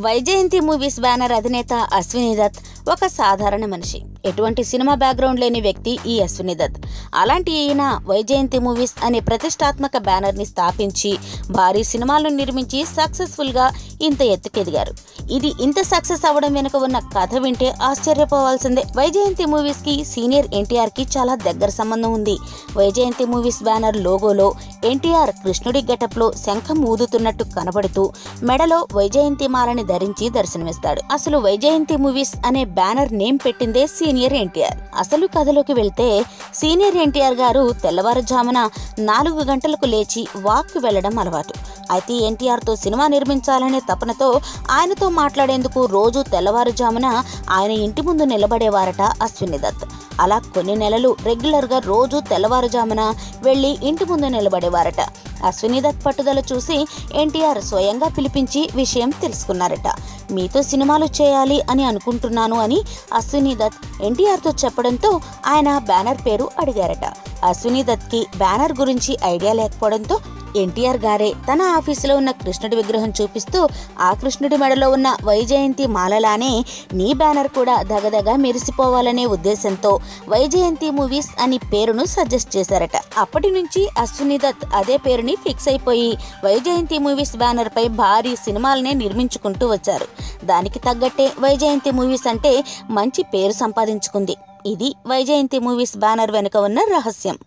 Vyjayanthi movies banner అధినేత అశ్విని దత్ ఒక సాధారణ మనిషి. ఎటువంటి సినిమా బ్యాక్గ్రౌండ్ లేని వ్యక్తి ఈ అశ్విని దత్. అలాంటి ఈయన వైజయంతి మూవీస్ అనే ప్రతిష్టాత్మక బ్యానర్ని స్థాపించి భారీ సినిమాలను నిర్మించి సక్సెస్ఫుల్గా ఇంత ఎత్తుకెదిగారు. ఇది ఇంత సక్సెస్ అవ్వడం వెనుక ఉన్న కథ వింటే ఆశ్చర్యపోవాల్సిందే. వైజయంతి మూవీస్కి సీనియర్ ఎన్టీఆర్కి చాలా దగ్గర సంబంధం ఉంది. వైజయంతి మూవీస్ బ్యానర్ లోగోలో ఎన్టీఆర్ కృష్ణుడి గెటప్లో శంఖం ఊదుతున్నట్టు కనబడుతూ మెడలో వైజయంతి మాలని ధరించి దర్శనమిస్తాడు. అసలు వైజయంతి మూవీస్ అనే బ్యానర్ నేమ్ పెట్టిందే సీనియర్ ఎన్టీఆర్. అసలు కథలోకి వెళ్తే సీనియర్ ఎన్టీఆర్ గారు తెల్లవారుజామున నాలుగు గంటలకు లేచి వాక్ వెళ్ళడం అలవాటు. అయితే ఎన్టీఆర్తో సినిమా నిర్మించాలనే తపనతో ఆయనతో మాట్లాడేందుకు రోజు తెల్లవారుజామున ఆయన ఇంటి ముందు నిలబడేవారట అశ్విని దత్. అలా కొన్ని నెలలు రెగ్యులర్గా రోజు తెల్లవారుజామున వెళ్ళి ఇంటి ముందు నిలబడేవారట. అశ్విని దత్ పట్టుదల చూసి ఎన్టీఆర్ స్వయంగా పిలిపించి విషయం తెలుసుకున్నారట. మీతో సినిమాలు చేయాలి అని అనుకుంటున్నాను అని అశ్విని దత్ ఎన్టీఆర్తో చెప్పడంతో ఆయన బ్యానర్ పేరు అడిగారట. అశ్విని దత్కి బ్యానర్ గురించి ఐడియా లేకపోవడంతో ఎన్టీఆర్ గారే తన ఆఫీసులో ఉన్న కృష్ణుడి విగ్రహం చూపిస్తూ ఆ కృష్ణుడి మెడలో ఉన్న వైజయంతి మాలలానే నీ బ్యానర్ కూడా దగదగ మెరిసిపోవాలనే ఉద్దేశంతో వైజయంతి మూవీస్ అని పేరును సజెస్ట్ చేశారట. అప్పటి నుంచి అశ్విని దత్ అదే పేరుని ఫిక్స్ అయిపోయి వైజయంతి మూవీస్ బ్యానర్ పై భారీ సినిమాలనే నిర్మించుకుంటూ వచ్చారు. దానికి తగ్గట్టే వైజయంతి మూవీస్ అంటే మంచి పేరు సంపాదించుకుంది. ఇది వైజయంతి మూవీస్ బ్యానర్ వెనుక ఉన్న రహస్యం.